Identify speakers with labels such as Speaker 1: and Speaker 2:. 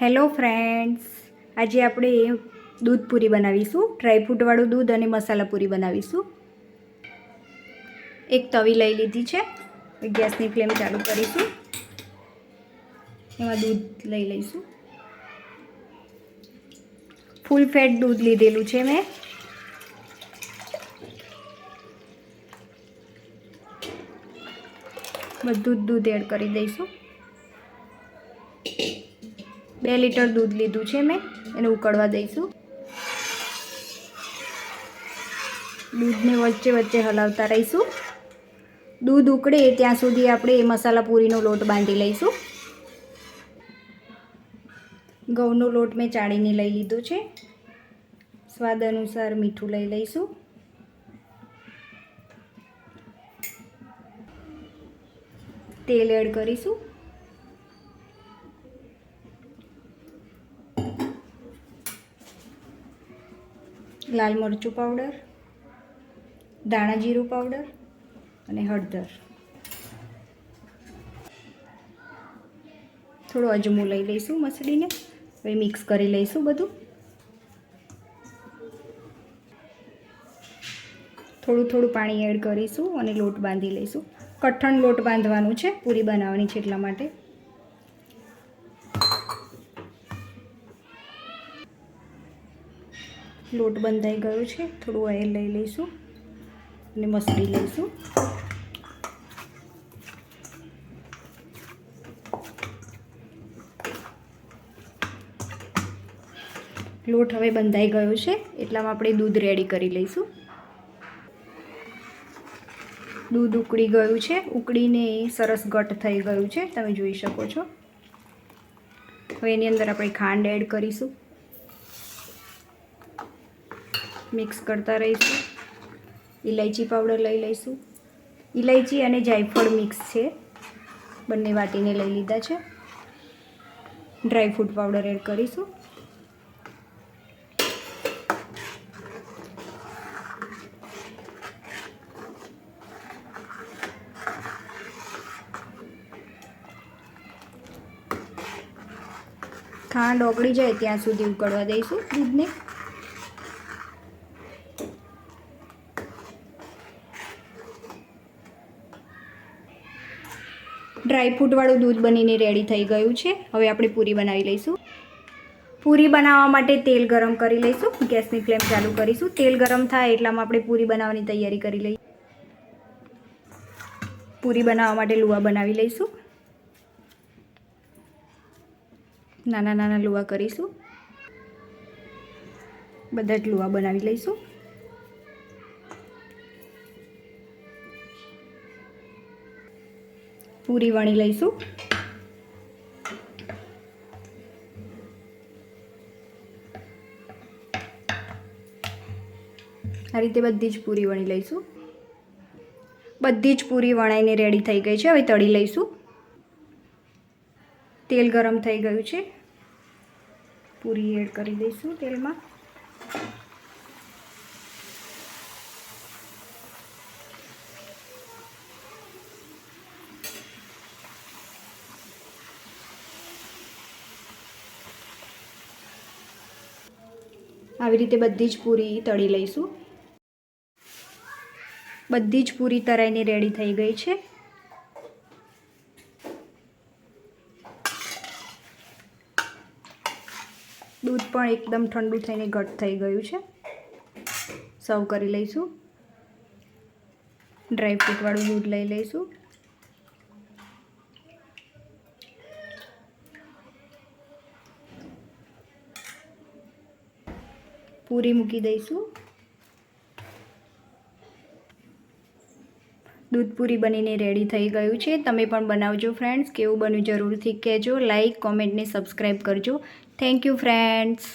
Speaker 1: Hello friends, આજે આપણે દૂધ પૂરી બનાવીશું ડ્રાયફ્રૂટવાળું દૂધ અને મસાલા પૂરી બનાવીશું. એક તવી લઈ લીધી છે ગેસની ફ્લેમ ચાલુ કરીશું. એમાં દૂધ લઈ લઈશું. ફૂલ ફેટ દૂધ લીધેલું છે મેં. બધું જ દૂધ એડ કરી દઈશું. બે લીટર દૂધ લીધું છે મેં, એને ઉકળવા દઈશું. દૂધને વચ્ચે વચ્ચે હલાવતા રહીશું. દૂધ ઉકળે ત્યાં સુધી આપણે એ મસાલા પૂરીનો લોટ બાંધી લઈશું. ઘઉંનો લોટ મેં ચાળીને લઈ લીધો છે. સ્વાદ અનુસાર મીઠું લઈ લઈશું. તેલ એડ કરીશું. લાલ મરચું પાવડર દાણા જીરું પાવડર અને હળદર. થોડો અજમો લઈ લઈશું મસળીને. હવે મિક્સ કરી લઈશું બધું. થોડું થોડું પાણી એડ કરીશું અને લોટ બાંધી લઈશું. કઠણ લોટ બાંધવાનું છે, પૂરી બનાવવાની છે એટલા માટે. લોટ બંધાઈ ગયો છે. થોડું ઓઇલ લઈ લઈશું અને મસળી લઈશું. લોટ હવે બંધાઈ ગયો છે. એટલામાં આપણે દૂધ રેડી કરી લઈશું. દૂધ ઉકળી ગયું છે. ઉકળીને સરસ ઘટ થઈ ગયું છે. તમે જોઈ શકો છો. હવે એની અંદર આપણે ખાંડ એડ કરીશું. મિક્સ કરતા રહીશું. ઇલાયચી પાવડર લઈ લઈશું. ઇલાયચી અને જાયફળ મિક્સ છે. બંને વાટીને લઈ લીધા છે. ડ્રાયફ્રૂટ પાવડર એડ કરીશું. ખાંડ ઓગળી જાય ત્યાં સુધી ઉકળવા દઈશું દૂધને. ડ્રાયફ્રૂટવાળું દૂધ બનીને રેડી થઈ ગયું છે. હવે આપણે પૂરી બનાવી લઈશું. પૂરી બનાવવા માટે તેલ ગરમ કરી લઈશું. ગેસની ફ્લેમ ચાલુ કરીશું. તેલ ગરમ થાય એટલામાં આપણે પૂરી બનાવવાની તૈયારી કરી લઈએ. પૂરી બનાવવા માટે લુવા બનાવી લઈશું. નાના નાના લુવા કરીશું. બધા જ લુવા બનાવી લઈશું. પૂરી વણી લઈશું. આ રીતે બધી જ પૂરી વણી લઈશું. બધી જ પૂરી વણાઈને રેડી થઈ ગઈ છે. હવે તળી લઈશું. તેલ ગરમ થઈ ગયું છે. પૂરી એડ કરી દઈશું તેલમાં. આવી રીતે બધી જ પૂરી તળી લઈશું. બધી જ પૂરી તરાઈને રેડી થઈ ગઈ છે. દૂધ પણ એકદમ ઠંડુ થઈને ઘટ થઈ ગયું છે. સર્વ કરી લઈશું. ડ્રાયફ્રૂટવાળું દૂધ લઈ લઈશું. પૂરી મૂકી દઈશું. દૂધ પૂરી બનીને રેડી થઈ ગયું છે. તમે પણ બનાવજો ફ્રેન્ડ્સ કેવું બન્યું જરૂરથી કહેજો. લાઈક કોમેન્ટને સબસ્ક્રાઈબ કરજો. Thank you friends